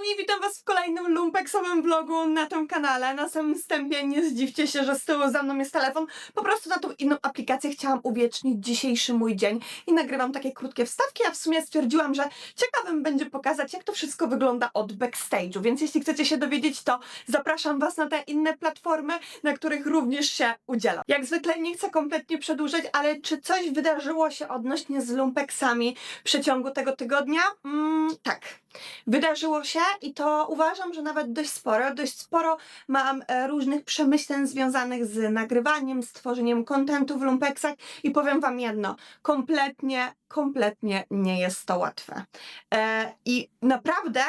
kochani, witam was w kolejnym lumpeksowym vlogu na tym kanale. Na samym wstępie nie zdziwcie się, że z tyłu za mną jest telefon. Po prostu na tą inną aplikację chciałam uwiecznić dzisiejszy mój dzień i nagrywam takie krótkie wstawki, a w sumie stwierdziłam, że ciekawym będzie pokazać, jak to wszystko wygląda od backstage'u. Więc jeśli chcecie się dowiedzieć, to zapraszam was na te inne platformy, na których również się udzielam. Jak zwykle nie chcę kompletnie przedłużać, ale czy coś wydarzyło się odnośnie z lumpeksami w przeciągu tego tygodnia? Mm, tak. Wydarzyło się i to uważam, że nawet dość sporo. Dość sporo mam e, różnych przemyśleń związanych z nagrywaniem, z tworzeniem kontentu w lumpeksach i powiem Wam jedno, kompletnie, kompletnie nie jest to łatwe. E, I naprawdę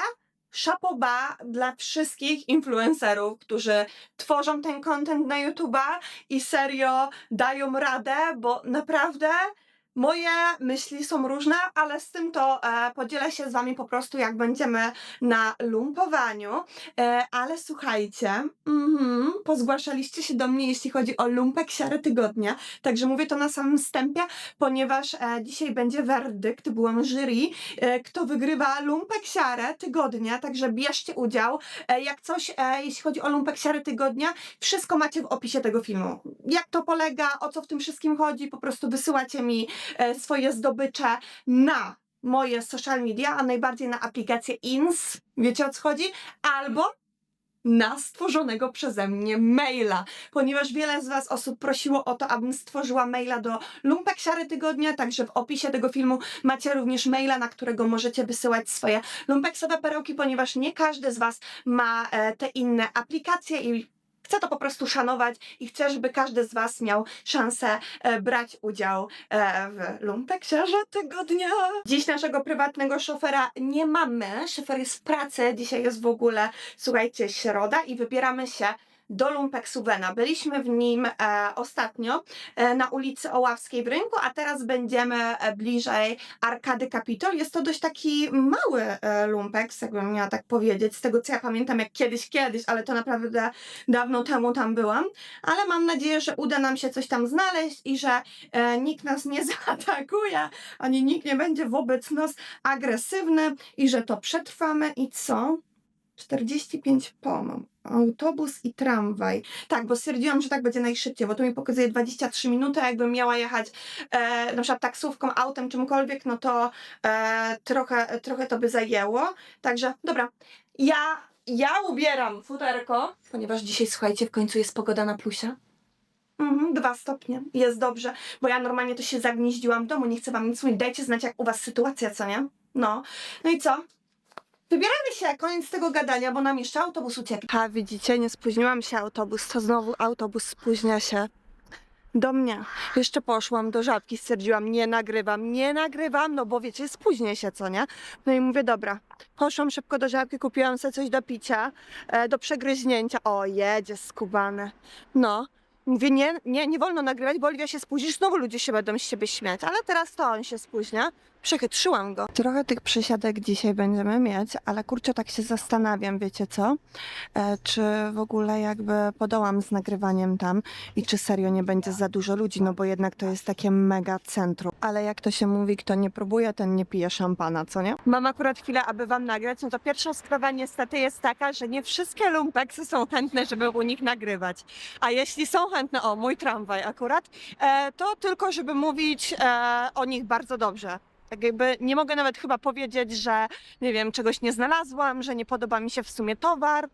szapoba dla wszystkich influencerów, którzy tworzą ten content na YouTube'a i serio dają radę, bo naprawdę Moje myśli są różne, ale z tym to e, podzielę się z Wami po prostu, jak będziemy na lumpowaniu. E, ale słuchajcie, mhm, pozgłaszaliście się do mnie, jeśli chodzi o lumpek siary tygodnia, także mówię to na samym wstępie, ponieważ e, dzisiaj będzie werdykt, byłam jury, e, kto wygrywa lumpek siarę tygodnia, także bierzcie udział. E, jak coś, e, jeśli chodzi o lumpek siary tygodnia, wszystko macie w opisie tego filmu. Jak to polega, o co w tym wszystkim chodzi, po prostu wysyłacie mi swoje zdobycze na moje social media, a najbardziej na aplikację INS, wiecie o co chodzi? Albo na stworzonego przeze mnie maila, ponieważ wiele z Was osób prosiło o to, abym stworzyła maila do Lumpek Siary Tygodnia, także w opisie tego filmu macie również maila, na którego możecie wysyłać swoje lumpeksowe perełki, ponieważ nie każdy z Was ma e, te inne aplikacje i Chcę to po prostu szanować i chcę, żeby każdy z Was miał szansę e, brać udział e, w Lumpek Siarze Tygodnia. Dziś naszego prywatnego szofera nie mamy. Szofer jest w pracy. Dzisiaj jest w ogóle, słuchajcie, środa i wybieramy się do Lumpeksu Wena. Byliśmy w nim e, ostatnio e, na ulicy Oławskiej w rynku, a teraz będziemy e, bliżej Arkady Kapitol. Jest to dość taki mały e, lumpeks, jakbym miała tak powiedzieć, z tego co ja pamiętam, jak kiedyś, kiedyś, ale to naprawdę dawno temu tam byłam. Ale mam nadzieję, że uda nam się coś tam znaleźć i że nikt nas nie zaatakuje, ani nikt nie będzie wobec nas agresywny i że to przetrwamy i co? 45 po. Autobus i tramwaj. Tak, bo stwierdziłam, że tak będzie najszybciej, bo tu mi pokazuje 23 minuty, jakbym miała jechać e, na przykład taksówką, autem, czymkolwiek, no to e, trochę, trochę to by zajęło. Także, dobra, ja, ja ubieram futerko, ponieważ dzisiaj, słuchajcie, w końcu jest pogoda na plusie. Mhm, dwa stopnie. Jest dobrze, bo ja normalnie to się zagnieździłam w domu, nie chcę wam nic mówić. Dajcie znać, jak u was sytuacja, co nie? No. No i co? Wybieramy się, koniec tego gadania, bo nam jeszcze autobus uciekł. Ha, widzicie, nie spóźniłam się autobus, to znowu autobus spóźnia się do mnie. Jeszcze poszłam do żabki, stwierdziłam, nie nagrywam, nie nagrywam, no bo wiecie, spóźnię się, co nie? No i mówię, dobra. Poszłam szybko do żabki, kupiłam sobie coś do picia, e, do przegryźnięcia. O, jedzie skubany. No. Mówię, nie, nie, nie wolno nagrywać, bo Oliwia się spóźnisz, znowu ludzie się będą z siebie śmiać, ale teraz to on się spóźnia. Przechytrzyłam go. Trochę tych przysiadek dzisiaj będziemy mieć, ale kurczę, tak się zastanawiam, wiecie co? E, czy w ogóle jakby podołam z nagrywaniem tam i czy serio nie będzie za dużo ludzi, no bo jednak to jest takie mega centrum. Ale jak to się mówi, kto nie próbuje, ten nie pije szampana, co nie? Mam akurat chwilę, aby wam nagrać, no to pierwsza sprawa niestety jest taka, że nie wszystkie lumpeksy są chętne, żeby u nich nagrywać. A jeśli są chętne, o mój tramwaj akurat, e, to tylko żeby mówić e, o nich bardzo dobrze. Tak jakby nie mogę nawet chyba powiedzieć, że nie wiem, czegoś nie znalazłam, że nie podoba mi się w sumie towar.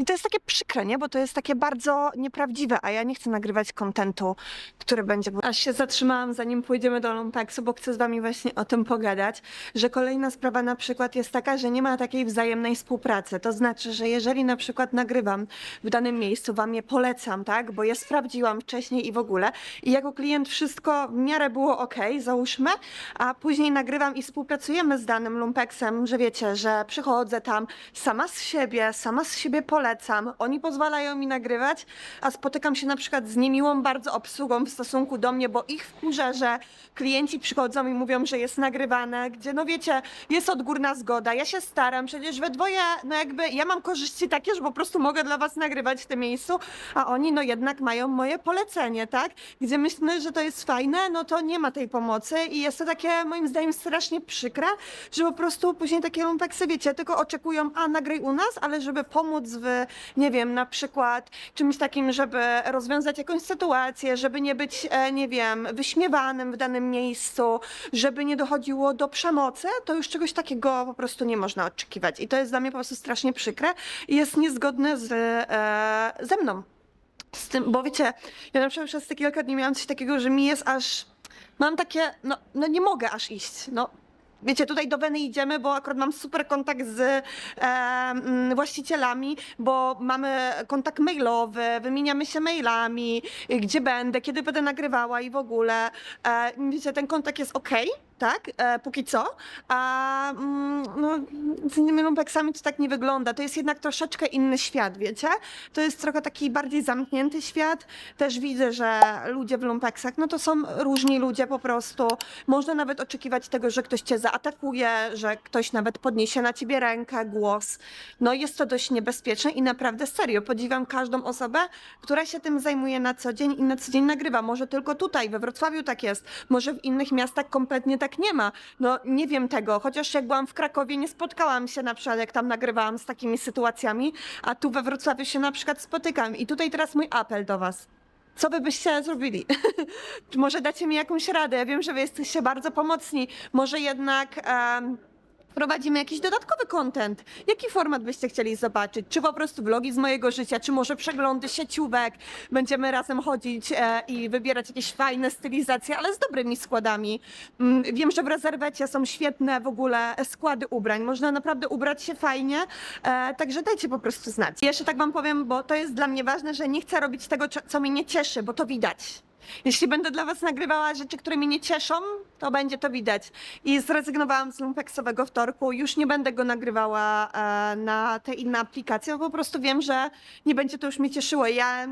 I to jest takie przykre, nie? Bo to jest takie bardzo nieprawdziwe, a ja nie chcę nagrywać kontentu, który będzie... Aż się zatrzymałam, zanim pójdziemy do Lumpeksu, bo chcę z wami właśnie o tym pogadać, że kolejna sprawa na przykład jest taka, że nie ma takiej wzajemnej współpracy. To znaczy, że jeżeli na przykład nagrywam w danym miejscu, wam je polecam, tak? Bo je sprawdziłam wcześniej i w ogóle i jako klient wszystko w miarę było ok, załóżmy, a później nagrywam i współpracujemy z danym lumpeksem, że wiecie, że przychodzę tam sama z siebie, sama z siebie polecam, Oni pozwalają mi nagrywać, a spotykam się na przykład z niemiłą bardzo obsługą w stosunku do mnie, bo ich wkurza, że klienci przychodzą i mówią, że jest nagrywane, gdzie no wiecie, jest odgórna zgoda, ja się staram, przecież we dwoje, no jakby ja mam korzyści takie, że po prostu mogę dla was nagrywać w tym miejscu, a oni no jednak mają moje polecenie, tak? Gdzie myślę, że to jest fajne, no to nie ma tej pomocy i jest to takie moim zdaniem strasznie przykre, że po prostu później takie lumpeksy, wiecie, tylko oczekują, a nagraj u nas, ale żeby pomóc w, nie wiem, na przykład czymś takim, żeby rozwiązać jakąś sytuację, żeby nie być, e, nie wiem, wyśmiewanym w danym miejscu, żeby nie dochodziło do przemocy, to już czegoś takiego po prostu nie można oczekiwać. I to jest dla mnie po prostu strasznie przykre i jest niezgodne z, e, ze mną. Z tym, bo wiecie, ja na przykład przez te kilka dni miałam coś takiego, że mi jest aż. Mam takie, no, no nie mogę aż iść. No, Wiecie, tutaj do Weny idziemy, bo akurat mam super kontakt z e, mm, właścicielami, bo mamy kontakt mailowy, wymieniamy się mailami, gdzie będę, kiedy będę nagrywała i w ogóle. E, wiecie, ten kontakt jest ok, tak, e, póki co, a mm, no, z innymi lumpeksami to tak nie wygląda. To jest jednak troszeczkę inny świat, wiecie? To jest trochę taki bardziej zamknięty świat. Też widzę, że ludzie w lumpeksach, no to są różni ludzie po prostu. Można nawet oczekiwać tego, że ktoś cię zaatakuje, że ktoś nawet podniesie na ciebie rękę, głos. No jest to dość niebezpieczne i naprawdę serio podziwiam każdą osobę, która się tym zajmuje na co dzień i na co dzień nagrywa. Może tylko tutaj, we Wrocławiu tak jest, może w innych miastach kompletnie tak nie ma. No nie wiem tego, chociaż jak byłam w Krakowie, nie spotkałam się na przykład, jak tam nagrywałam z takimi sytuacjami, a tu we Wrocławiu się na przykład spotykam. I tutaj teraz mój apel do Was. Co wy byście zrobili? Może dacie mi jakąś radę? Ja wiem, że wy jesteście bardzo pomocni. Może jednak em, wprowadzimy jakiś dodatkowy content. Jaki format byście chcieli zobaczyć? Czy po prostu vlogi z mojego życia, czy może przeglądy sieciówek? Będziemy razem chodzić e, i wybierać jakieś fajne stylizacje, ale z dobrymi składami. Mm, Wiem, że w rezerwecie są świetne w ogóle składy ubrań. Można naprawdę ubrać się fajnie, e, także dajcie po prostu znać. Jeszcze tak wam powiem, bo to jest dla mnie ważne, że nie chcę robić tego, co- co mnie nie cieszy, bo to widać. Jeśli będę dla Was nagrywała rzeczy, które mnie nie cieszą, to będzie to widać. I zrezygnowałam z lumpeksowego wtorku. Już nie będę go nagrywała e, na te inne aplikacje, bo po prostu wiem, że nie będzie to już mnie cieszyło. Ja,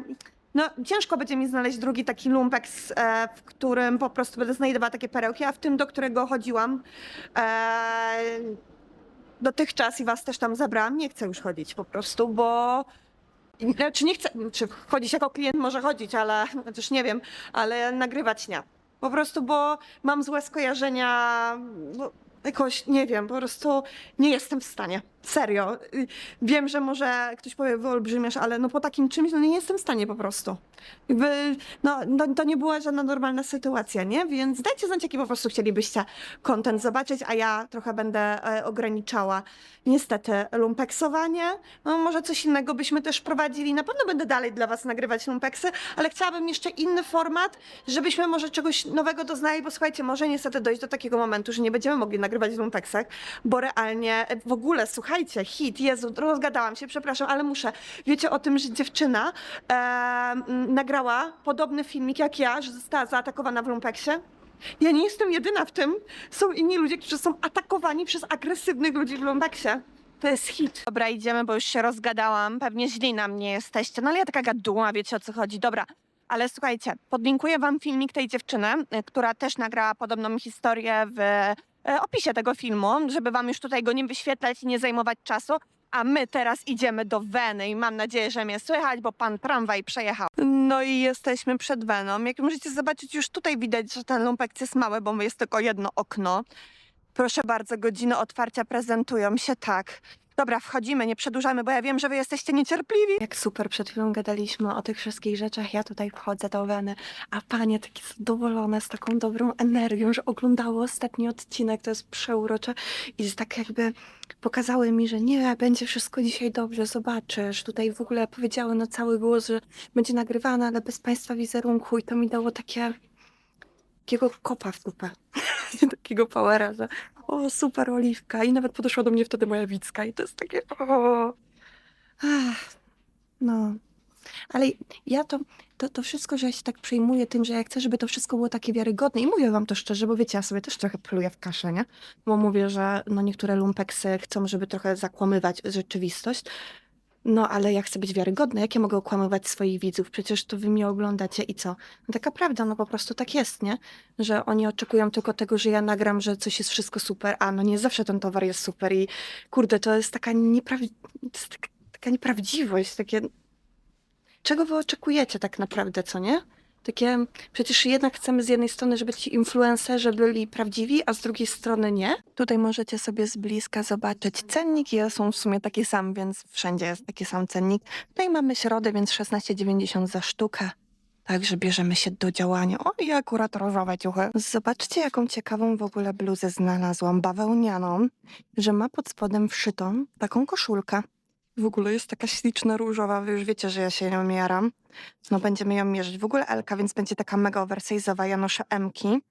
no, ciężko będzie mi znaleźć drugi taki lumpeks, e, w którym po prostu będę znajdowała takie perełki, a w tym, do którego chodziłam e, dotychczas i Was też tam zabrałam, nie chcę już chodzić po prostu, bo znaczy nie chcę, czy chodzić jako klient może chodzić, ale chociaż nie wiem, ale nagrywać nie. Po prostu, bo mam złe skojarzenia, bo jakoś nie wiem, po prostu nie jestem w stanie. Serio. Y, Wiem, że może ktoś powie, wyolbrzymiasz, ale no po takim czymś, no nie jestem w stanie po prostu. Jakby, no, no to nie była żadna normalna sytuacja, nie? Więc dajcie znać, jaki po prostu chcielibyście content zobaczyć, a ja trochę będę e, ograniczała niestety lumpeksowanie. No może coś innego byśmy też prowadzili. Na pewno będę dalej dla was nagrywać lumpeksy, ale chciałabym jeszcze inny format, żebyśmy może czegoś nowego doznali, bo słuchajcie, może niestety dojść do takiego momentu, że nie będziemy mogli nagrywać w lumpeksach, bo realnie w ogóle, słuchajcie, hit, Jezu, rozgadałam się, przepraszam, ale muszę. Wiecie o tym, że dziewczyna e, nagrała podobny filmik jak ja, że została zaatakowana w lumpeksie? Ja nie jestem jedyna w tym. Są inni ludzie, którzy są atakowani przez agresywnych ludzi w lumpeksie. To jest hit. Dobra, idziemy, bo już się rozgadałam. Pewnie źli na mnie jesteście. No ale ja taka gaduła, wiecie o co chodzi. Dobra, ale słuchajcie, podlinkuję wam filmik tej dziewczyny, y, która też nagrała podobną historię w e, opisie tego filmu, żeby wam już tutaj go nie wyświetlać i nie zajmować czasu. A my teraz idziemy do Weny i mam nadzieję, że mnie słychać, bo pan tramwaj przejechał. No i jesteśmy przed Weną. Jak możecie zobaczyć, już tutaj widać, że ten lumpek jest mały, bo jest tylko jedno okno. Proszę bardzo, godziny otwarcia prezentują się tak. Dobra, wchodzimy, nie przedłużamy, bo ja wiem, że wy jesteście niecierpliwi. Jak super, przed chwilą gadaliśmy o tych wszystkich rzeczach. Ja tutaj wchodzę do Weny, a panie takie zadowolone, z taką dobrą energią, że oglądały ostatni odcinek, to jest przeurocze. I tak jakby pokazały mi, że nie, będzie wszystko dzisiaj dobrze, zobaczysz. Tutaj w ogóle powiedziały na cały głos, że będzie nagrywane, ale bez państwa wizerunku i to mi dało takie takiego kopa w dupę. takiego powera, że o, super oliwka. I nawet podeszła do mnie wtedy moja Wicka i to jest takie o. Ach, no. Ale ja to, to, to wszystko, że ja się tak przejmuję tym, że ja chcę, żeby to wszystko było takie wiarygodne i mówię wam to szczerze, bo wiecie, ja sobie też trochę pluję w kaszę, nie? Bo mówię, że no niektóre lumpeksy chcą, żeby trochę zakłamywać rzeczywistość. No, ale ja chcę być wiarygodna. Jak ja mogę okłamywać swoich widzów? Przecież to wy mnie oglądacie i co? No taka prawda, no po prostu tak jest, nie? Że oni oczekują tylko tego, że ja nagram, że coś jest wszystko super, a no nie zawsze ten towar jest super i kurde, to jest taka, nieprawd... taka, taka nieprawdziwość, takie... Czego wy oczekujecie tak naprawdę, co nie? Takie, przecież jednak chcemy z jednej strony, żeby ci influencerzy byli prawdziwi, a z drugiej strony nie. Tutaj możecie sobie z bliska zobaczyć cennik. Ja są w sumie takie sam, więc wszędzie jest taki sam cennik. No i mamy środę, więc 16,90 za sztukę. Także bierzemy się do działania. O, i akurat różowe ciuchy. Zobaczcie, jaką ciekawą w ogóle bluzę znalazłam, bawełnianą, że ma pod spodem wszytą taką koszulkę. W ogóle jest taka śliczna różowa, wy już wiecie, że ja się nią miaram. No będziemy ją mierzyć. W ogóle Elka, więc będzie taka mega oversize'owa. Ja noszę Mki.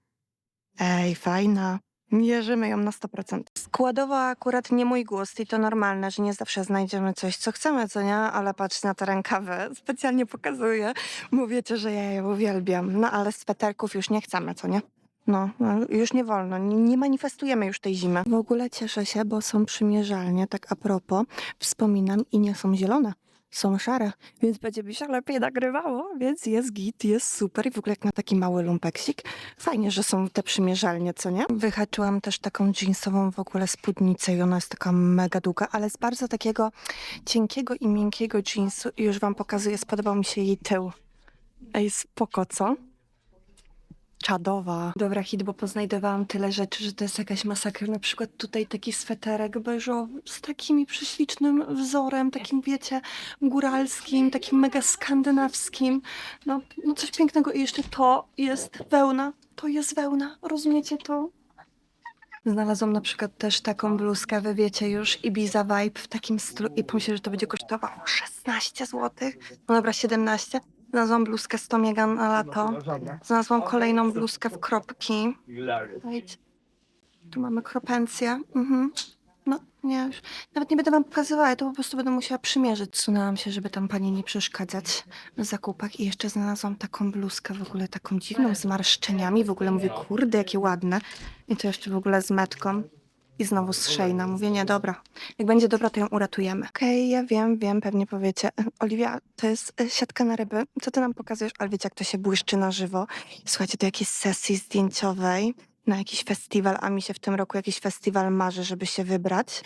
Ej, fajna. Mierzymy ją na 100%. Składowo akurat nie mój gust i to normalne, że nie zawsze znajdziemy coś, co chcemy, co nie? Ale patrz na te rękawy. Specjalnie pokazuję. Mówicie, że ja je uwielbiam. No ale sweterków już nie chcemy, co nie? No, no, już nie wolno, nie, nie manifestujemy już tej zimy. W ogóle cieszę się, bo są przymierzalnie, tak a propos, wspominam i nie są zielone, są szare, więc będzie mi się lepiej nagrywało, więc jest git, jest super i w ogóle jak na taki mały lumpeksik, fajnie, że są te przymierzalnie, co nie? Wyhaczyłam też taką jeansową w ogóle spódnicę i ona jest taka mega długa, ale z bardzo takiego cienkiego i miękkiego jeansu i już wam pokazuję, spodobał mi się jej tył. Ej, spoko, co? Czadowa. Dobra, hit, bo poznajdowałam tyle rzeczy, że to jest jakaś masakra. Na przykład tutaj taki sweterek beżowy z takim prześlicznym wzorem, takim wiecie, góralskim, takim mega skandynawskim. No, no coś pięknego i jeszcze to jest wełna. To jest wełna, rozumiecie to? Znalazłam na przykład też taką bluzkę, wy wiecie już, Ibiza Vibe w takim stylu i pomyślę, że to będzie kosztowało 16 zł. No dobra, 17. Znalazłam bluzkę z Tomiega na lato. Znalazłam kolejną bluzkę w kropki. Wejdź. Tu mamy kropencję. Mhm. No, nie, już. Nawet nie będę wam pokazywała, to po prostu będę musiała przymierzyć. Sunęłam się, żeby tam pani nie przeszkadzać w zakupach i jeszcze znalazłam taką bluzkę w ogóle taką dziwną, z marszczeniami. W ogóle mówię, kurde, jakie ładne. I to jeszcze w ogóle z metką. I znowu Shayna. Mówię, nie, dobra. Jak będzie dobra, to ją uratujemy. Okej, ja wiem, wiem, pewnie powiecie. Oliwia, to jest e, siatka na ryby. Co ty nam pokazujesz? Ale wiecie, jak to się błyszczy na żywo. Słuchajcie, do jakiejś sesji zdjęciowej na jakiś festiwal, a mi się w tym roku jakiś festiwal marzy, żeby się wybrać.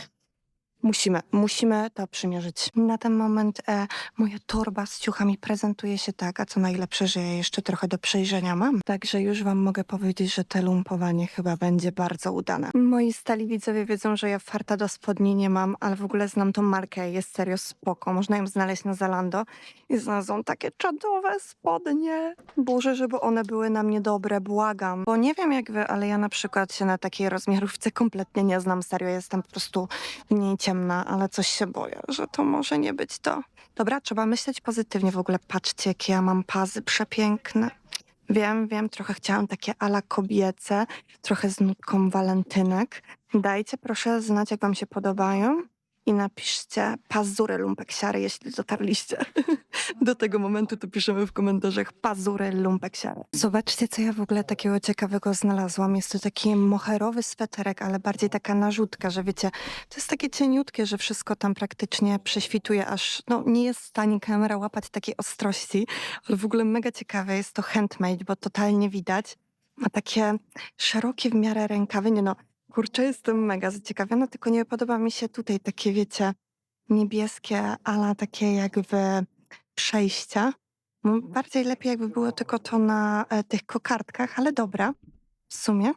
Musimy, musimy to przymierzyć. Na ten moment e, moja torba z ciuchami prezentuje się tak, a co najlepsze, że ja jeszcze trochę do przejrzenia mam. Także już wam mogę powiedzieć, że te lumpowanie chyba będzie bardzo udane. Moi stali widzowie wiedzą, że ja farta do spodni nie mam, ale w ogóle znam tą markę, jest serio spoko. Można ją znaleźć na Zalando i znalazłam takie czadowe spodnie. Boże, żeby one były na mnie dobre, błagam. Bo nie wiem jak wy, ale ja na przykład się na takiej rozmiarówce kompletnie nie znam. Serio, jestem po prostu mniej ciemna, ale coś się boję, że to może nie być to. Dobra, trzeba myśleć pozytywnie. W ogóle patrzcie, jakie ja mam pazy przepiękne. Wiem, wiem, trochę chciałam takie ala kobiece, trochę z nutką walentynek. Dajcie proszę znać, jak wam się podobają i napiszcie pazury lumpeksiary, jeśli dotarliście do tego momentu, to piszemy w komentarzach pazury lumpeksiary. Zobaczcie, co ja w ogóle takiego ciekawego znalazłam. Jest to taki moherowy sweterek, ale bardziej taka narzutka, że wiecie, to jest takie cieniutkie, że wszystko tam praktycznie prześwituje, aż no, nie jest w stanie kamera łapać takiej ostrości, ale w ogóle mega ciekawe jest to handmade, bo totalnie widać. Ma takie szerokie w miarę rękawy, nie no, kurczę, jestem mega zaciekawiona, tylko nie podoba mi się tutaj takie, wiecie, niebieskie, ale takie jakby przejścia. No, Bardziej lepiej jakby było tylko to na e, tych kokardkach, ale dobra, w sumie.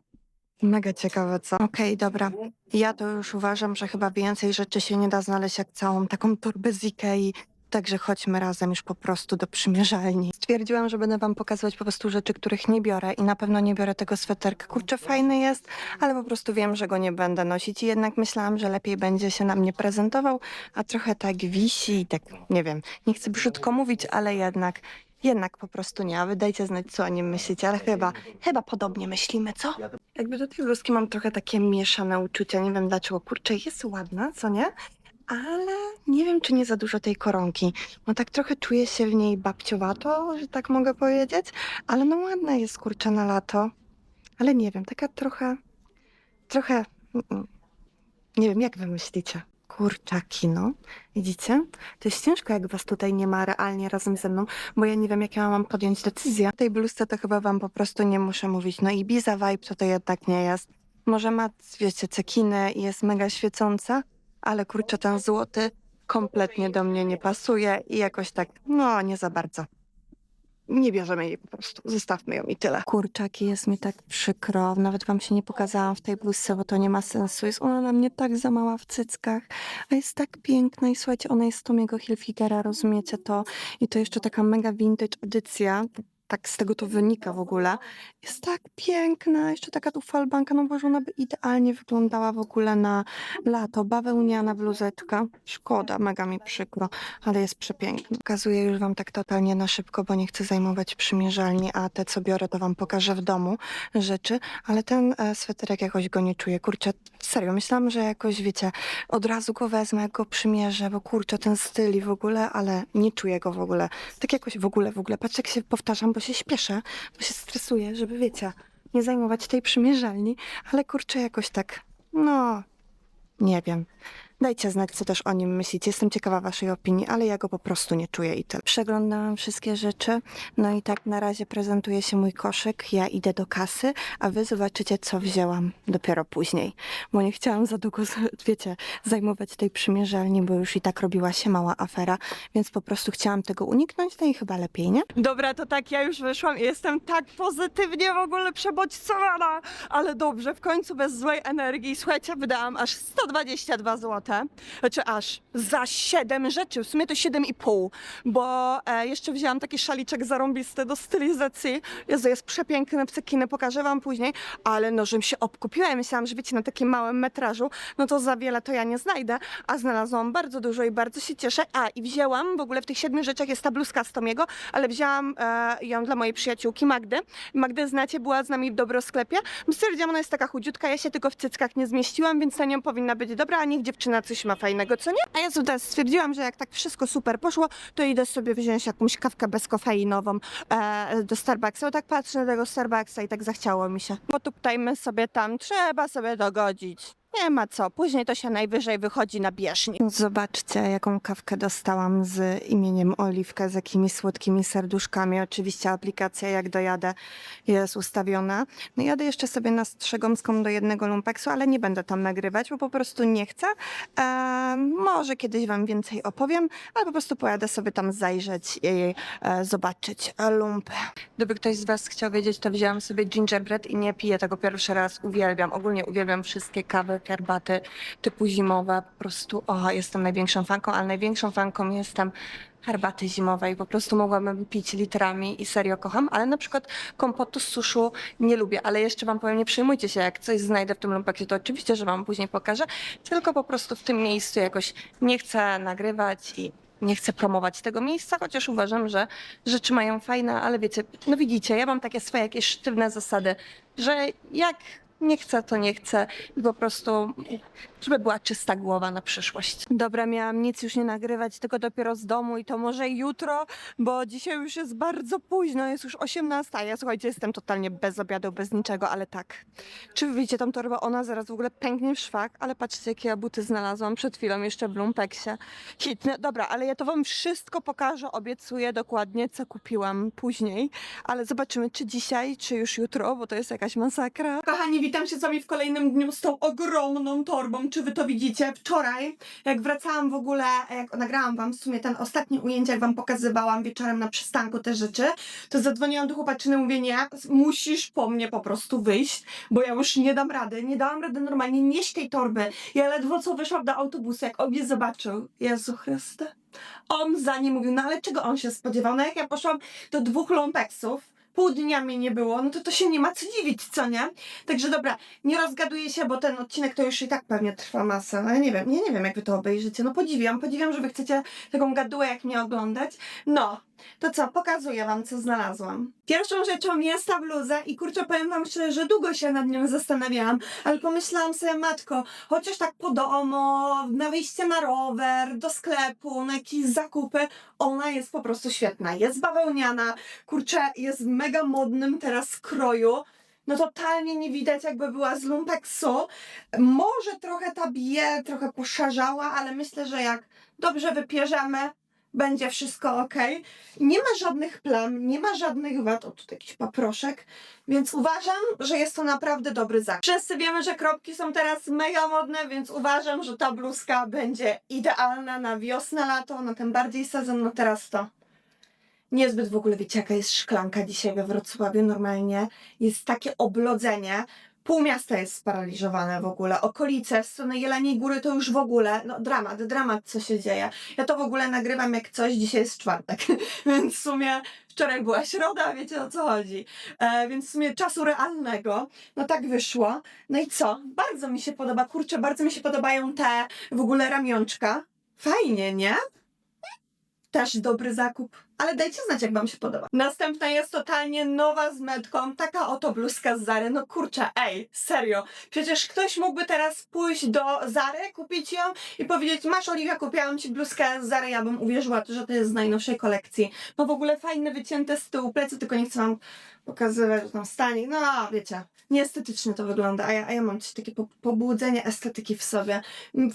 Mega ciekawe, co? Okej, dobra. Ja to już uważam, że chyba więcej rzeczy się nie da znaleźć jak całą taką torbę z Ikei. Także chodźmy razem już po prostu do przymierzalni. Stwierdziłam, że będę wam pokazywać po prostu rzeczy, których nie biorę i na pewno nie biorę tego sweterka. Kurczę, fajny jest, ale po prostu wiem, że go nie będę nosić i jednak myślałam, że lepiej będzie się na mnie prezentował, a trochę tak wisi i tak, nie wiem, nie chcę brzydko mówić, ale jednak, jednak po prostu nie. A wy dajcie znać, co o nim myślicie, ale chyba, chyba podobnie myślimy, co? Jakby do tej bluzki mam trochę takie mieszane uczucia, nie wiem dlaczego. Kurczę, jest ładna, co nie? Ale nie wiem, czy nie za dużo tej koronki. No tak trochę czuję się w niej babciowato, że tak mogę powiedzieć, ale no ładna jest, kurczę, na lato. Ale nie wiem, taka trochę, trochę, mm, nie wiem, jak wy myślicie? Kurczaki, no. Widzicie? To jest ciężko, jak was tutaj nie ma realnie razem ze mną, bo ja nie wiem, jak ja mam podjąć decyzję. W tej bluzce to chyba wam po prostu nie muszę mówić. No i Biza Vibe to to jednak nie jest. Może ma, wiecie, cekinę i jest mega świecąca, ale kurczę, ten złoty kompletnie do mnie nie pasuje i jakoś tak, no, nie za bardzo. Nie bierzemy jej po prostu, zostawmy ją i tyle. Kurczaki, jest mi tak przykro, nawet wam się nie pokazałam w tej bluzce, bo to nie ma sensu. Jest ona na mnie tak za mała w cyckach, a jest tak piękna i słuchajcie, ona jest z Tomiego Hilfigera, rozumiecie to? I to jeszcze taka mega vintage edycja, tak z tego to wynika w ogóle. Jest tak piękna, jeszcze taka tu falbanka, no boże, ona by idealnie wyglądała w ogóle na lato. Bawełniana bluzeczka, szkoda, mega mi przykro, ale jest przepiękna. Pokazuję już wam tak totalnie na szybko, bo nie chcę zajmować przymierzalni, a te co biorę to wam pokażę w domu rzeczy, ale ten e, sweterek jakoś go nie czuję. Kurczę, serio, myślałam, że jakoś, wiecie, od razu go wezmę, jak go przymierzę, bo kurczę, ten styl i w ogóle, ale nie czuję go w ogóle. Tak jakoś w ogóle, w ogóle. Patrz, jak się powtarzam, bo się śpieszę, bo się stresuję, żeby, wiecie, nie zajmować tej przymierzalni, ale kurczę, jakoś tak, no, nie wiem. Dajcie znać, co też o nim myślicie. Jestem ciekawa waszej opinii, ale ja go po prostu nie czuję i tyle. Przeglądałam wszystkie rzeczy, no i tak na razie prezentuje się mój koszyk. Ja idę do kasy, a wy zobaczycie, co wzięłam dopiero później. Bo nie chciałam za długo, wiecie, zajmować tej przymierzalni, bo już i tak robiła się mała afera, więc po prostu chciałam tego uniknąć, no i chyba lepiej, nie? Dobra, to tak, ja już wyszłam i jestem tak pozytywnie w ogóle przebodźcowana, ale dobrze, w końcu bez złej energii. Słuchajcie, wydałam aż 122 zł, znaczy aż za 7 rzeczy, w sumie to 7,5, bo e, jeszcze wzięłam taki szaliczek zarąbisty do stylizacji. Jezu, jest przepiękny w cekiny, pokażę wam później, ale no, żebym się obkupiła, myślałam, że wiecie, na takim małym metrażu, no to za wiele to ja nie znajdę, a znalazłam bardzo dużo i bardzo się cieszę. A, i wzięłam, w ogóle w tych siedmiu rzeczach jest ta bluzka z Tomiego, ale wzięłam e, ją dla mojej przyjaciółki Magdy. Magdę znacie, była z nami w Dobrosklepie. Stwierdziłam, ona jest taka chudziutka, ja się tylko w cyckach nie zmieściłam, więc na nią powinna być dobra, a niech dziewczyna coś ma fajnego, co nie? A ja tutaj stwierdziłam, że jak tak wszystko super poszło, to idę sobie wziąć jakąś kawkę bezkofeinową e, do Starbucksa. Bo tak patrzę na tego Starbucksa i tak zachciało mi się. Potuptajmy sobie tam, trzeba sobie dogodzić. Nie ma co, później to się najwyżej wychodzi na bieżni. Zobaczcie, jaką kawkę dostałam z imieniem Oliwka, z jakimiś słodkimi serduszkami. Oczywiście aplikacja, jak dojadę, jest ustawiona. No jadę jeszcze sobie na Strzegomską do jednego lumpeksu, ale nie będę tam nagrywać, bo po prostu nie chcę. E, może kiedyś wam więcej opowiem, ale po prostu pojadę sobie tam zajrzeć i e, zobaczyć lumpę. Gdyby ktoś z was chciał wiedzieć, to wzięłam sobie gingerbread i nie piję tego pierwszy raz. Uwielbiam, ogólnie uwielbiam wszystkie kawy, herbaty typu zimowe. Po prostu, o, jestem największą fanką, ale największą fanką jestem herbaty zimowej. Po prostu mogłabym pić litrami i serio kocham, ale na przykład kompotu z suszu nie lubię, ale jeszcze wam powiem, nie przejmujcie się, jak coś znajdę w tym lumpeksie, to oczywiście, że wam później pokażę, tylko po prostu w tym miejscu jakoś nie chcę nagrywać i nie chcę promować tego miejsca, chociaż uważam, że rzeczy mają fajne, ale wiecie, no widzicie, ja mam takie swoje jakieś sztywne zasady, że jak nie chcę, to nie chcę. I po prostu, żeby była czysta głowa na przyszłość. Dobra, miałam nic już nie nagrywać, tylko dopiero z domu i to może jutro, bo dzisiaj już jest bardzo późno, jest już 18, a ja słuchajcie, jestem totalnie bez obiadu, bez niczego, ale tak. Czy wy widzicie tą torbę? Ona zaraz w ogóle pęknie w szwak, ale patrzcie, jakie ja buty znalazłam przed chwilą jeszcze w Lumpeksie. Hitne. Dobra, ale ja to wam wszystko pokażę, obiecuję dokładnie, co kupiłam później, ale zobaczymy, czy dzisiaj, czy już jutro, bo to jest jakaś masakra. Kochani, witam się z wami w kolejnym dniu z tą ogromną torbą. Czy wy to widzicie? Wczoraj, jak wracałam w ogóle, jak nagrałam wam w sumie ten ostatni ujęcie, jak wam pokazywałam wieczorem na przystanku te rzeczy, to zadzwoniłam do chłopaczyny, mówię, nie, musisz po mnie po prostu wyjść, bo ja już nie dam rady, nie dałam rady normalnie nieść tej torby. Ja ledwo co wyszłam do autobusu, jak on mnie zobaczył. Jezu Chryste. On za nim mówił, no ale czego on się spodziewał? No jak ja poszłam do dwóch lumpeksów, pół dnia mnie nie było, no to to się nie ma co dziwić, co nie? Także dobra, nie rozgaduję się, bo ten odcinek to już i tak pewnie trwa masę. No ja nie wiem, ja nie wiem jak wy to obejrzycie. No podziwiam, podziwiam, że wy chcecie taką gadułę jak mnie oglądać. No, to co, pokazuję wam, co znalazłam. Pierwszą rzeczą jest ta bluza i kurczę, powiem wam szczerze, że długo się nad nią zastanawiałam, ale pomyślałam sobie, matko, chociaż tak po domu, na wyjście na rower, do sklepu, na jakieś zakupy, ona jest po prostu świetna. Jest bawełniana, kurczę, jest w mega modnym teraz kroju. no totalnie nie widać jakby była z lumpeksu. Może trochę ta biel trochę poszarzała, ale myślę, że jak dobrze wypierzemy, będzie wszystko ok. Nie ma żadnych plam, nie ma żadnych wad. O, tutaj jakiś paproszek. Więc uważam, że jest to naprawdę dobry zakup. Wszyscy wiemy, że kropki są teraz mega modne, więc uważam, że ta bluzka będzie idealna na wiosnę, lato, na ten bardziej sezon, no teraz to. Niezbyt w ogóle wiecie, jaka jest szklanka dzisiaj we Wrocławiu. Normalnie jest takie oblodzenie. Pół miasta jest sparaliżowane w ogóle. Okolice, w stronę Jeleniej Góry to już w ogóle, no dramat, dramat, co się dzieje. Ja to w ogóle nagrywam jak coś, dzisiaj jest czwartek, więc w sumie wczoraj była środa, wiecie o co chodzi. E, więc w sumie czasu realnego, no tak wyszło. No i co? Bardzo mi się podoba, kurczę, bardzo mi się podobają te w ogóle ramionczka. Fajnie, nie? Też dobry zakup. Ale dajcie znać, jak wam się podoba. Następna jest totalnie nowa z metką. Taka oto bluzka z Zary. No kurczę, ej, serio. Przecież ktoś mógłby teraz pójść do Zary, kupić ją i powiedzieć, masz Oliwia, kupiłam ci bluzkę z Zary. Ja bym uwierzyła, że to jest z najnowszej kolekcji. No w ogóle fajne, wycięte z tyłu plecy, tylko nie chcę wam pokazywać, że tam stanie. No wiecie, nieestetycznie to wygląda, a ja, a ja mam takie po, pobudzenie estetyki w sobie.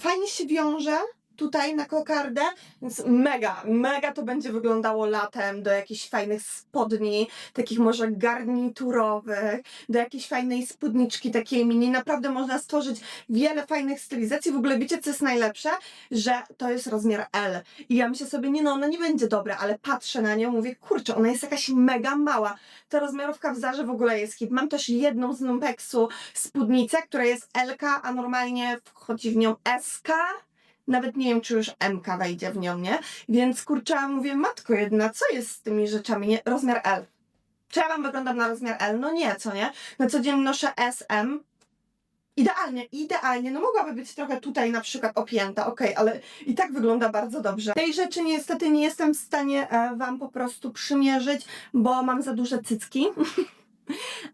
Fajnie się wiąże tutaj na kokardę, więc mega, mega to będzie wyglądało latem do jakichś fajnych spodni, takich może garniturowych, do jakiejś fajnej spódniczki takiej mini. Naprawdę można stworzyć wiele fajnych stylizacji. W ogóle wiecie, co jest najlepsze? Że to jest rozmiar L. I ja myślę sobie, nie no, ona nie będzie dobra, ale patrzę na nią, mówię, kurczę, ona jest jakaś mega mała. Ta rozmiarówka w Zarze w ogóle jest hit. Mam też jedną z Lumpeksu spódnicę, która jest L, a normalnie wchodzi w nią SK nawet nie wiem, czy już MK wejdzie w nią, nie? Więc kurczę, mówię, matko jedna, co jest z tymi rzeczami, nie? Rozmiar L. Czy ja wam wyglądam na rozmiar L? No nie, co nie? Na co dzień noszę SM. Idealnie, idealnie. No mogłaby być trochę tutaj na przykład opięta, okej, ale i tak wygląda bardzo dobrze. Tej rzeczy niestety nie jestem w stanie e, wam po prostu przymierzyć, bo mam za duże cycki.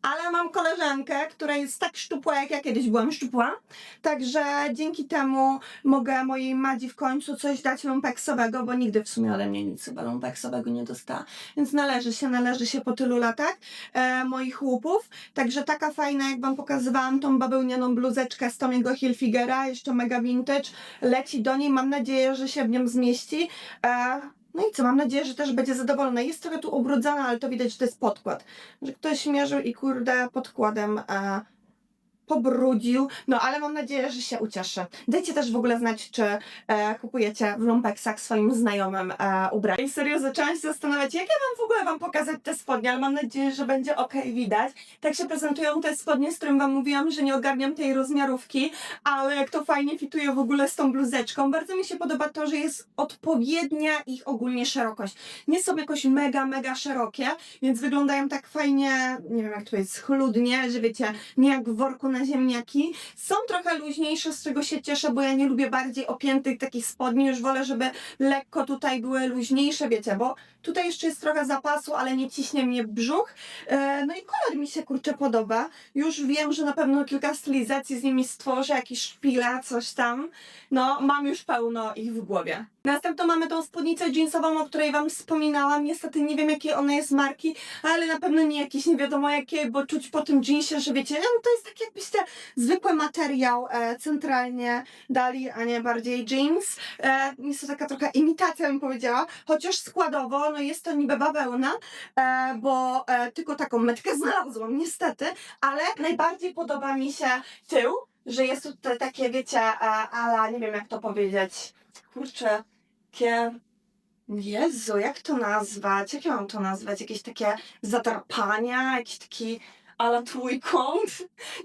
Ale mam koleżankę, która jest tak szczupła, jak ja kiedyś byłam szczupła. Także dzięki temu mogę mojej Madzi w końcu coś dać lumpeksowego, bo nigdy w sumie ode mnie nic chyba lumpeksowego nie dostała. Więc należy się, należy się po tylu latach e, moich łupów. Także taka fajna, jak wam pokazywałam, tą bawełnianą bluzeczkę z Tomiego Hilfigera, jeszcze mega vintage, leci do niej. Mam nadzieję, że się w nią zmieści. E, no i co, mam nadzieję, że też będzie zadowolona. Jest trochę tu ubrudzana, ale to widać, że to jest podkład. Że ktoś mierzył i kurde podkładem e, pobrudził. No ale mam nadzieję, że się ucieszy. Dajcie też w ogóle znać, czy e, kupujecie w lumpeksach swoim znajomym e, ubrania. I serio zaczęłam się zastanawiać, jak ja mam w ogóle wam pokazać te spodnie, ale mam nadzieję, że będzie ok widać. Tak się prezentują te spodnie, z którym wam mówiłam, że nie ogarniam tej rozmiarówki, ale jak to fajnie fituje w ogóle z tą bluzeczką. Bardzo mi się podoba to, że jest odpowiednia ich ogólnie szerokość. Nie są jakoś mega, mega szerokie, więc wyglądają tak fajnie, nie wiem jak to jest, schludnie, że wiecie, nie jak w worku na ziemniaki. Są trochę luźniejsze, z czego się cieszę, bo ja nie lubię bardziej opiętych takich spodni, już wolę, żeby lekko tutaj były luźniejsze, wiecie, bo tutaj jeszcze jest trochę zapasu, ale nie ciśnie mnie brzuch. E, no i kolor mi się kurczę podoba. Już wiem, że na pewno kilka stylizacji z nimi stworzę, jakieś szpile, coś tam. No, mam już pełno ich w głowie. Następną mamy tą spódnicę jeansową, o której Wam wspominałam. Niestety nie wiem, jakiej ona jest marki, ale na pewno nie jakieś nie wiadomo jakie, bo czuć po tym jeansie, że wiecie, no to jest tak jakbyście zwykły materiał e, centralnie dali, a nie bardziej jeans. E, jest to taka trochę imitacja, bym powiedziała, chociaż składowo, no jest to niby bawełna, e, bo e, tylko taką metkę znalazłam, niestety, ale najbardziej podoba mi się tył, że jest tutaj takie, wiecie, e, ala, nie wiem jak to powiedzieć, kurczę, takie... Jezu, jak to nazwać? Jak ja mam to nazwać? Jakieś takie zadrapania, jakiś taki ala trójkąt.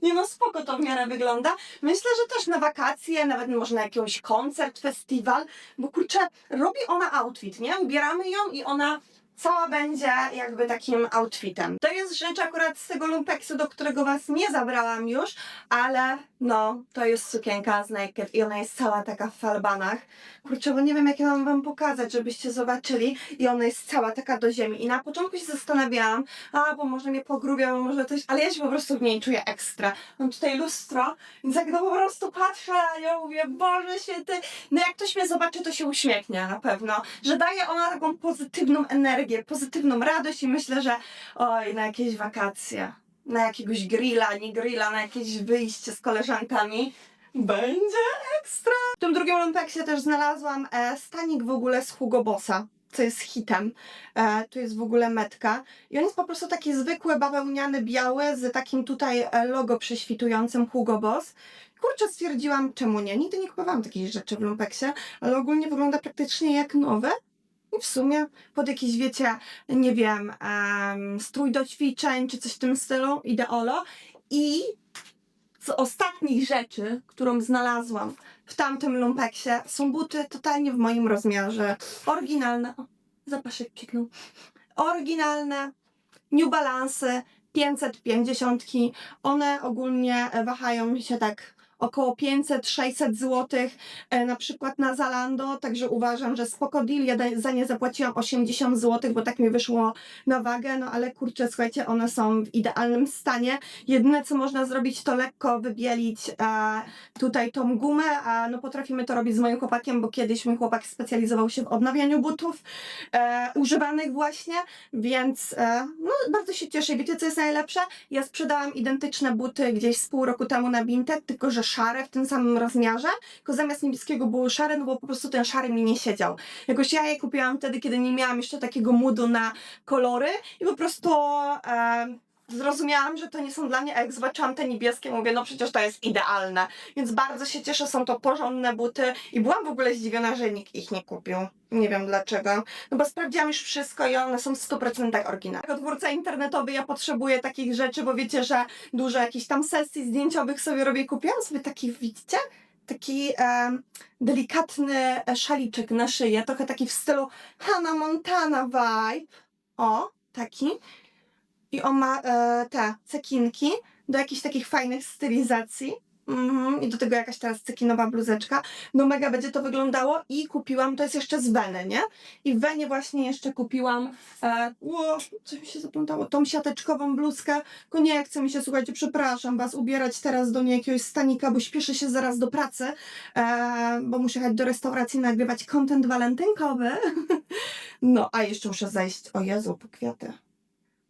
Nie no, spoko to w miarę wygląda. Myślę, że też na wakacje, nawet może na jakiś koncert, festiwal, bo kurczę, robi ona outfit, nie? Ubieramy ją i ona cała będzie jakby takim outfitem. To jest rzecz akurat z tego lumpeksu, do którego was nie zabrałam już, ale no, to jest sukienka z Naked i ona jest cała taka w falbanach. Kurczę, bo nie wiem jak ja mam wam pokazać, żebyście zobaczyli i ona jest cała taka do ziemi. I na początku się zastanawiałam, a bo może mnie pogrubia, bo może coś, ale ja się po prostu w niej czuję ekstra. Mam tutaj lustro, więc jak to po prostu patrzę na nią, mówię, Boże święty, no jak ktoś mnie zobaczy, to się uśmiechnie na pewno, że daje ona taką pozytywną energię, pozytywną radość i myślę, że oj, na jakieś wakacje. na jakiegoś grilla, nie grilla, na jakieś wyjście z koleżankami. Będzie ekstra! W tym drugim lumpeksie też znalazłam e, stanik w ogóle z Hugo Bossa, co jest hitem. E, tu jest w ogóle metka. I on jest po prostu taki zwykły, bawełniany, biały, z takim tutaj e, logo prześwitującym Hugo Boss. Kurczę, stwierdziłam, czemu nie? Nigdy nie kupowałam takich rzeczy w lumpeksie, ale ogólnie wygląda praktycznie jak nowe. I w sumie pod jakiś, wiecie, nie wiem, em, strój do ćwiczeń, czy coś w tym stylu, ideolo. I z ostatnich rzeczy, którą znalazłam w tamtym lumpeksie, są buty totalnie w moim rozmiarze. Oryginalne. O, zapaszek pieknął. Oryginalne. New Balance 550. One ogólnie wahają się tak około 500-600 zł, e, na przykład na Zalando, także uważam, że spoko deal. Ja za nie zapłaciłam 80 zł, bo tak mi wyszło na wagę, no ale kurczę, słuchajcie, one są w idealnym stanie. Jedyne, co można zrobić, to lekko wybielić e, tutaj tą gumę, a no potrafimy to robić z moim chłopakiem, bo kiedyś mój chłopak specjalizował się w odnawianiu butów e, używanych właśnie, więc e, no bardzo się cieszę. Wiecie, co jest najlepsze? Ja sprzedałam identyczne buty gdzieś z pół roku temu na Vinted, tylko że szare w tym samym rozmiarze, tylko zamiast niebieskiego były szare, no bo po prostu ten szary mi nie siedział. Jakoś ja je kupiłam wtedy, kiedy nie miałam jeszcze takiego moodu na kolory i po prostu e, zrozumiałam, że to nie są dla mnie, a jak zobaczyłam te niebieskie, mówię, no przecież to jest idealne. Więc bardzo się cieszę, są to porządne buty i byłam w ogóle zdziwiona, że nikt ich nie kupił. Nie wiem dlaczego. No bo sprawdziłam już wszystko i one są w 100% oryginalne. Jako twórca internetowy ja potrzebuję takich rzeczy, bo wiecie, że dużo jakichś tam sesji zdjęciowych sobie robię. Kupiłam sobie taki, widzicie? Taki em, delikatny e, szaliczek na szyję, trochę taki w stylu Hannah Montana vibe. O, taki. I on ma e, te cekinki do jakichś takich fajnych stylizacji. Mhm, I do tego jakaś teraz cekinowa bluzeczka. No mega będzie to wyglądało i kupiłam, to jest jeszcze z Weny, nie? I w Wenie właśnie jeszcze kupiłam, e, co mi się zaplątało, tą siateczkową bluzkę. Tylko nie chcę mi się, słuchajcie, przepraszam was, ubierać teraz do niej jakiegoś stanika, bo śpieszę się zaraz do pracy, e, bo muszę jechać do restauracji nagrywać content walentynkowy. No, a jeszcze muszę zajść, o Jezu, po kwiaty.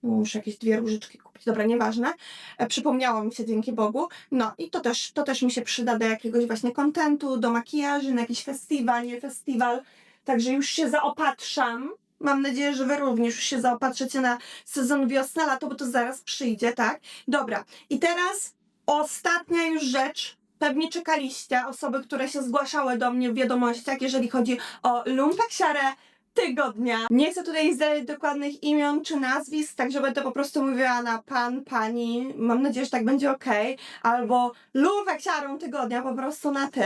Muszę jakieś dwie różyczki kupić. Dobra, nieważne. E, przypomniało mi się dzięki Bogu. No i to też, to też mi się przyda do jakiegoś właśnie kontentu, do makijażu, na jakiś festiwal, nie festiwal. Także już się zaopatrzam. Mam nadzieję, że Wy również już się zaopatrzycie na sezon wiosna-lato, bo to zaraz przyjdzie, tak? Dobra. I teraz ostatnia już rzecz. Pewnie czekaliście osoby, które się zgłaszały do mnie w wiadomościach, jeżeli chodzi o lumpeksiarę tygodnia. Nie chcę tutaj zdradzić dokładnych imion czy nazwisk, także będę po prostu mówiła na pan, pani. Mam nadzieję, że tak będzie ok. Albo lumpeksiarą tygodnia po prostu na ty.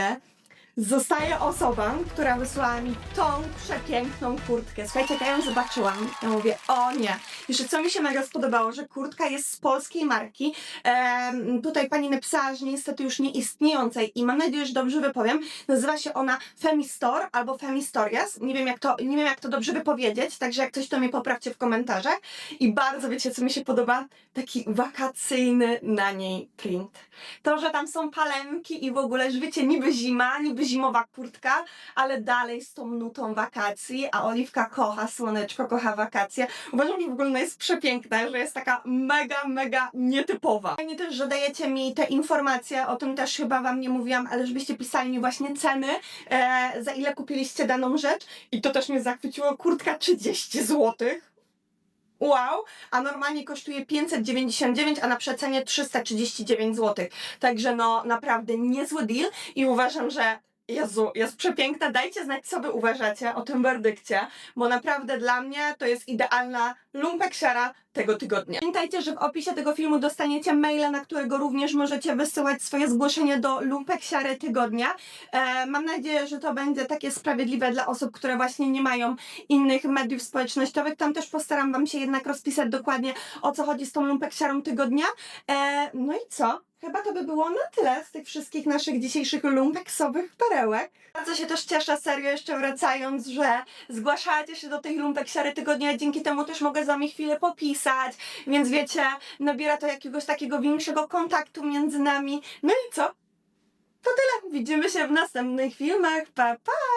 Zostaje osoba, która wysłała mi tą przepiękną kurtkę. Słuchajcie, jak ja ją zobaczyłam, ja mówię, o nie. Jeszcze co mi się mega spodobało, że kurtka jest z polskiej marki. Em, tutaj pani napisała, że niestety już nie istniejącej i mam nadzieję, że dobrze wypowiem. Nazywa się ona Femistor albo Femistorias. Nie wiem jak to, nie wiem jak to dobrze wypowiedzieć, także jak coś to mnie poprawcie w komentarzach. I bardzo wiecie co mi się podoba? Taki wakacyjny na niej print. To, że tam są palemki i w ogóle, że wiecie, niby zima, niby zimowa kurtka, ale dalej z tą nutą wakacji, a Oliwka kocha słoneczko, kocha wakacje. Uważam, że w ogóle jest przepiękna, że jest taka mega, mega nietypowa. Fajnie też, że dajecie mi te informacje, o tym też chyba wam nie mówiłam, ale żebyście pisali mi właśnie ceny, e, za ile kupiliście daną rzecz i to też mnie zachwyciło, kurtka 30 złotych. Wow, a normalnie kosztuje 599, a na przecenie 339 zł. Także no naprawdę niezły deal i uważam, że Jezu, jest przepiękna. Dajcie znać, co wy uważacie o tym werdykcie, bo naprawdę dla mnie to jest idealna lumpeksiara tego tygodnia. Pamiętajcie, że w opisie tego filmu dostaniecie maila, na którego również możecie wysyłać swoje zgłoszenie do lumpeksiary tygodnia. E, mam nadzieję, że to będzie takie sprawiedliwe dla osób, które właśnie nie mają innych mediów społecznościowych. Tam też postaram wam się jednak rozpisać dokładnie, o co chodzi z tą lumpeksiarą tygodnia. E, no i co? Chyba to by było na tyle z tych wszystkich naszych dzisiejszych lumpeksowych perełek. Bardzo się też cieszę, serio, jeszcze wracając, że zgłaszacie się do tej lumpeksiary tygodnia, dzięki temu też mogę z wami chwilę popisać, więc wiecie, nabiera to jakiegoś takiego większego kontaktu między nami. No i co? To tyle. Widzimy się w następnych filmach. Pa, pa!